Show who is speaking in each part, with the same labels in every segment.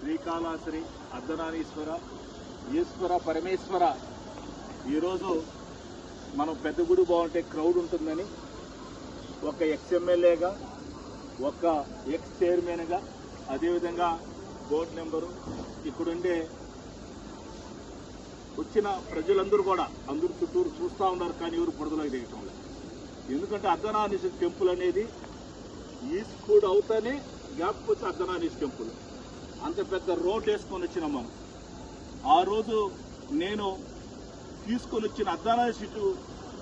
Speaker 1: శ్రీకాళాశ్రీ అర్ధనారీశ్వర ఈశ్వర పరమేశ్వర. ఈరోజు మనం పెద్ద గుడి బాగుంటే క్రౌడ్ ఉంటుందని ఒక ఎక్స్ ఎమ్మెల్యేగా ఒక ఎక్స్ చైర్మన్గా అదేవిధంగా బోర్డు నెంబరు ఇక్కడుండే వచ్చిన ప్రజలందరూ కూడా అందరూ చుట్టూరు చూస్తూ ఉన్నారు కానీ ఎవరు బురదలోకి దిగటం లేదు. ఎందుకంటే అర్ధనారీశ్వర టెంపుల్ అనేది ఈస్కూడ్ అవుతానే లేకపోతే అర్ధనారీశ్వర టెంపుల్ అంత పెద్ద రోడ్ వేసుకొని వచ్చినాం మనం. ఆ రోజు నేను తీసుకొని వచ్చిన అర్ధనారీశ్వర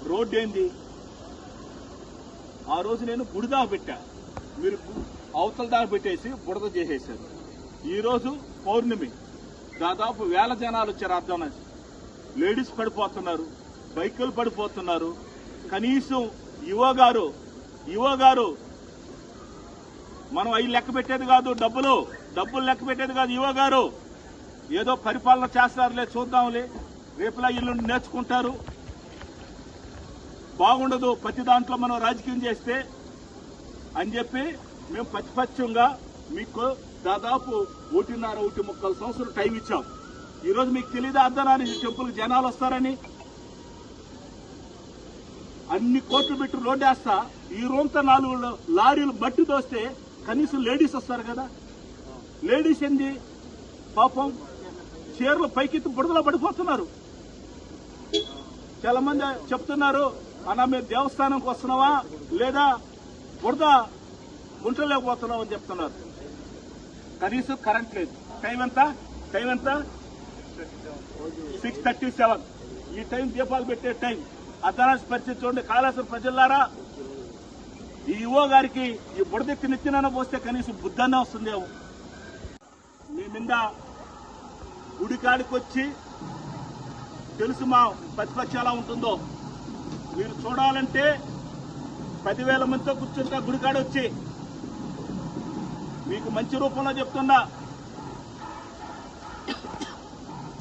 Speaker 1: రోడ్ ఏంది? ఆ రోజు నేను బుడిదా పెట్టా. మీరు అవతల దాకా పెట్టేసి బుడద చేసేసారు. ఈరోజు పౌర్ణమి. దాదాపు వేల జనాలు వచ్చారు అర్ధన లేడీస్ పడిపోతున్నారు బైకులు పడిపోతున్నారు. కనీసం యువ గారు యువ గారు మనం అవి లెక్క పెట్టేది కాదు డబ్బులు. డబ్బులు లెక్క పెట్టేది కాదు యువ గారు. ఏదో పరిపాలన చేస్తారులే చూద్దాంలే. రేపులా ఇల్లు నేర్చుకుంటారు. బాగుండదు ప్రతి దాంట్లో మనం రాజకీయం చేస్తే అని చెప్పి మేము పచ్చిపచ్చంగా మీకు దాదాపు ఒకటిన్నర ఒకటి ముక్కల సంవత్సరం టైం ఇచ్చాం. ఈరోజు మీకు తెలియదు అర్ధనారి టెంపుల్ జనాలు వస్తారని. అన్ని కోట్లు పెట్టి రోడ్డు వేస్తా. ఈ రోంత నాలుగు లారీలు మట్టి దోస్తే కనీసం లేడీస్ వస్తారు కదా. లేడీస్ ఏంది? పాపం చీరలు పైకెత్తి బుడదలో పడిపోతున్నారు. చాలా మంది చెప్తున్నారు అన్న మీరు దేవస్థానంకి వస్తున్నావా? లేదా బురద గుంటలేకపోతున్నావు? అని చెప్తున్నారు. కనీసం కరెంట్ లేదు. టైం ఎంత? టైం ఎంత? Six thirty seven. ఈ టైం దీపాలు పెట్టే టైం. అర్ధరాశి పరిస్థితి చూడండి. కాళేశ్వర ప్రజల్లారా ఈ యువ గారికి ఈ బుడదెత్తి నెత్తిన పోస్తే కనీసం బుద్ధన్న వస్తుందేమో. మీ మీద గుడికాడికి వచ్చి తెలుసు మా ప్రతిపక్షం ఎలా ఉంటుందో. మీరు చూడాలంటే పదివేల మందితో కూర్చుంటా గుడికాడ వచ్చి మీకు మంచి రూపంలో చెప్తున్నా.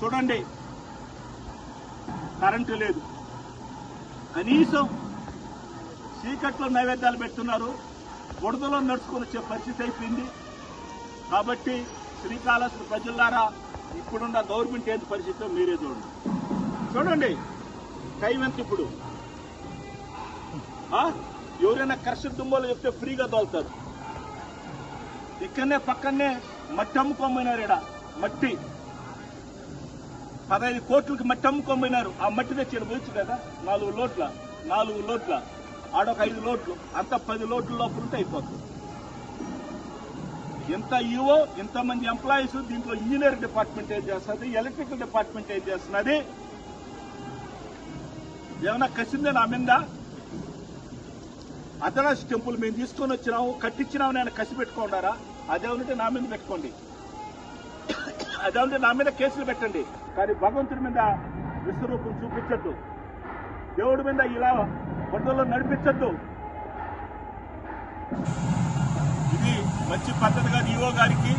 Speaker 1: చూడండి. కరెంటు లేదు. కనీసం చీకట్లో నైవేద్యాలు పెడుతున్నారు. బుడదలో నడుచుకొని వచ్చే పరిస్థితి అయిపోయింది. కాబట్టి శ్రీకాళహస్తి ప్రజలారా ఇప్పుడున్న గవర్నమెంట్ ఏంటి పరిస్థితి మీరే చూడండి. చూడండి టైం ఎంత ఇప్పుడు. ఆ? ఎవరైనా కర్షక దుమ్మలు చెప్తే ఫ్రీగా తోలుతారు. ఇక్కడనే పక్కనే మట్టి అమ్ముకోమైనారు ఈడ మట్టి. పదహైదు కోట్లకి మట్టి అమ్ముకోమైనారు ఆ మట్టి తెచ్చి పోయచ్చు కదా? నాలుగు లోట్ల నాలుగు లోట్ల. ఆడొక ఐదు లోట్లు అంత పది లోట్ల లోపల ఉంటే అయిపోతుంది. ఇంత ఈవో ఇంతమంది ఎంప్లాయీస్ దీంట్లో ఇంజనీర్ డిపార్ట్మెంట్ ఏం చేస్తుంది ఎలక్ట్రికల్ డిపార్ట్మెంట్ ఏం చేస్తున్నది? ఏమైనా కసిందే నా మీద? అదనాస్ టెంపుల్ మేము తీసుకొని వచ్చినాము కట్టించినాము నేను కసి పెట్టుకున్నారా అదేమంటే నా మీద పెట్టుకోండి. అదేమంటే నా మీద కేసులు పెట్టండి. కానీ భగవంతుడి మీద విశ్వరూపం చూపించద్దు. దేవుడి మీద ఇలా బుద్ధలో నడిపించద్దు. ఇది మంచి పద్ధతి కాదు ఈఓ గారికి.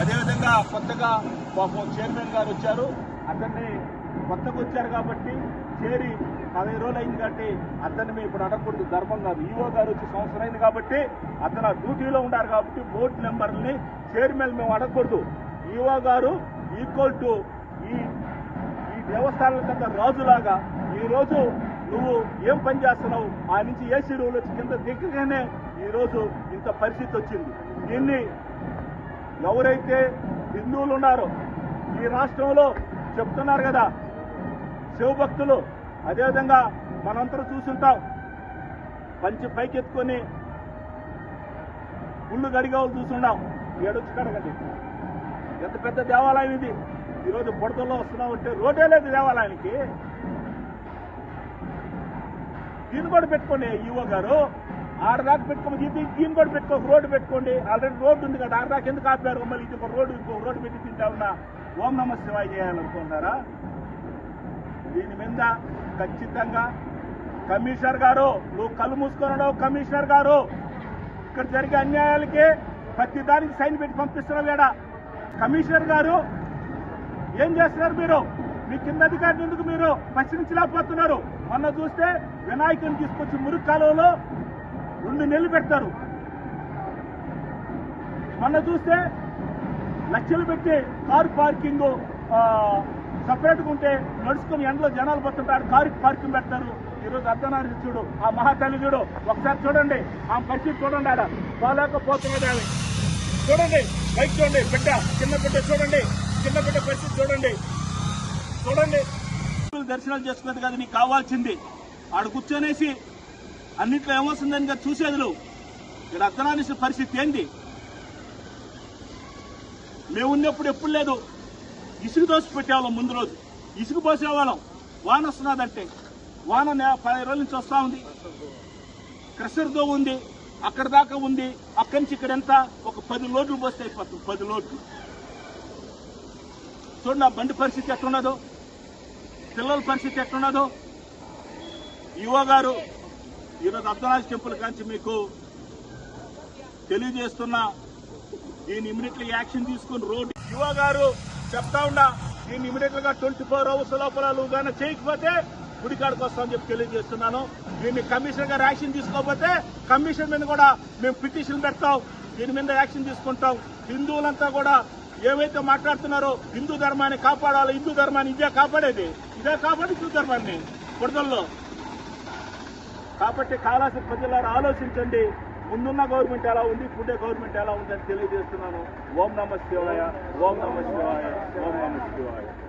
Speaker 1: అదేవిధంగా కొత్తగా పాపం చైర్మన్ గారు వచ్చారు. అతన్ని కొత్తగా వచ్చారు కాబట్టి చేరి పదహైదు రోజులు అయింది కాబట్టి అతన్ని మేము ఇప్పుడు అడగకూడదు. ధర్మం కాదు. ఈఓ గారు వచ్చి సంవత్సరం అయింది కాబట్టి అతను ఆ డ్యూటీలో ఉన్నారు కాబట్టి బోర్డు మెంబర్ని చైర్మన్ మేము అడగకూడదు. ఈఓ గారు ఈక్వల్ టు ఈ ఈ దేవస్థానాల కింద రాజులాగా ఈ రోజు నువ్వు ఏం పని చేస్తున్నావు? ఆ నుంచి ఏసీ షెడ్యూల్ వచ్చి కింద దిగ్గగానే ఈరోజు ఇంత పరిస్థితి వచ్చింది. దీన్ని ఎవరైతే హిందువులు ఉన్నారో ఈ రాష్ట్రంలో చెప్తున్నారు కదా శివభక్తులు అదేవిధంగా మనందరూ చూసుంటాం. పంచి పైకెత్తుకొని గుళ్ళు గడిగావు చూసున్నాం ఏడొచ్చి కడగండి. ఎంత పెద్ద దేవాలయం ఇది? ఈరోజు బుడతల్లో వస్తున్నామంటే రోడ్డే లేదు దేవాలయానికి. దీన్ని కూడా పెట్టుకోండి. ఈవో గారు ఆడదాకా పెట్టుకోండి ఇది దీన్ని కూడా పెట్టుకో రోడ్డు పెట్టుకోండి. ఆల్రెడీ రోడ్డు ఉంది కదా ఆడదాకా ఎందుకు ఆపారు? మళ్ళీ ఇది ఒక రోడ్డు ఇంకో రోడ్డు పెట్టి తింటా ఓం నమ శివాయ చేయాలనుకుంటున్నారా? దీని మీద ఖచ్చితంగా కమిషనర్ గారు నువ్వు కళ్ళు మూసుకున్నాడు కమిషనర్ గారు. ఇక్కడ జరిగే అన్యాయాలకి ప్రతి దానికి సైన్ పెట్టి పంపిస్తున్నావు ఏడా కమిషనర్ గారు ఏం చేస్తున్నారు మీరు? మీ కింద అధికారులు ఎందుకు మీరు ప్రశ్నించలేకపోతున్నారు మొన్న చూస్తే వినాయకుని తీసుకొచ్చి మురుగు కాలువలో రెండు నెలలు పెడతారు. మొన్న చూస్తే లక్షలు పెట్టి కారు పార్కింగ్ సపరేట్గా ఉంటే నడుచుకుని ఎండలో జనాలు పోతుంటారు కారు పార్కింగ్ పెడతారు. ఈరోజు అర్ధనారి చూడు ఆ మహాతల్లి చూడు ఒకసారి చూడండి ఆ పరిస్థితి చూడండి ఆడ. పోలేకపోతున్నది ఆమె చూడండి బైక్ చూడండి బిడ్డ చిన్న బిడ్డ చూడండి చిన్న బిడ్డ పరిస్థితి చూడండి. చూడండి. దర్శనాలు చేసుకునేది కాదు నీకు కావాల్సింది. ఆడ కూర్చొనేసి అన్నింటిలో ఏమొస్తుందని చూసేది నువ్వు ఇక్కడ అర్ధనానేసిన పరిస్థితి ఏంది? మేము ఉన్నప్పుడు ఎప్పుడు లేదు. ఇసుక దోసి పెట్టేవాళ్ళం ముందు రోజు. ఇసుక పోసేవాళ్ళం. వాన వస్తున్నదంటే. వాన పది రోజుల నుంచి వస్తా ఉంది. క్రెషర్తో ఉంది. అక్కడ దాకా ఉంది. అక్కడి నుంచి ఇక్కడ ఎంత? ఒక పది లోడ్లు పోస్తే అయిపోతుంది. పది లోడ్లు. చూడండి ఆ బండి పరిస్థితి ఎట్లున్నదో. పిల్లల పరిస్థితి ఎట్లున్నదో యువ గారు ఈరోజు అర్ధరాజ్ టెంపుల్ కాంచి మీకు తెలియజేస్తున్నా. దీని ఇమీడియట్లీ యాక్షన్ తీసుకుని రోడ్ యువ గారు చెప్తా ఉన్నా దీన్ని ఇమీడియట్గా ట్వంటీ ఫోర్ అవర్స్ లోపల కానీ చేయకపోతే గుడికాడికి వస్తామని చెప్పి తెలియజేస్తున్నాను. దీన్ని కమిషనర్ గారు యాక్షన్ తీసుకోకపోతే కమిషన్ మీద కూడా మేము పిటిషన్ పెడతాం. దీని మీద యాక్షన్ తీసుకుంటాం. హిందువులంతా కూడా ఏవైతే మాట్లాడుతున్నారో హిందూ ధర్మాన్ని కాపాడాలో హిందూ ధర్మాన్ని ఇదే కాపాడేది ఇదే కాపాడు హిందూ ధర్మాన్ని. బురదల్లో. కాబట్టి కాళాసి ప్రజలారా ఆలోచించండి. ముందున్న గవర్నమెంట్ ఎలా ఉంది ఇప్పుడే గవర్నమెంట్ ఎలా ఉందని తెలియజేస్తున్నాను. ఓం నమ శివాయ ఓం నమ శివాయ ఓం నమ శివాయ.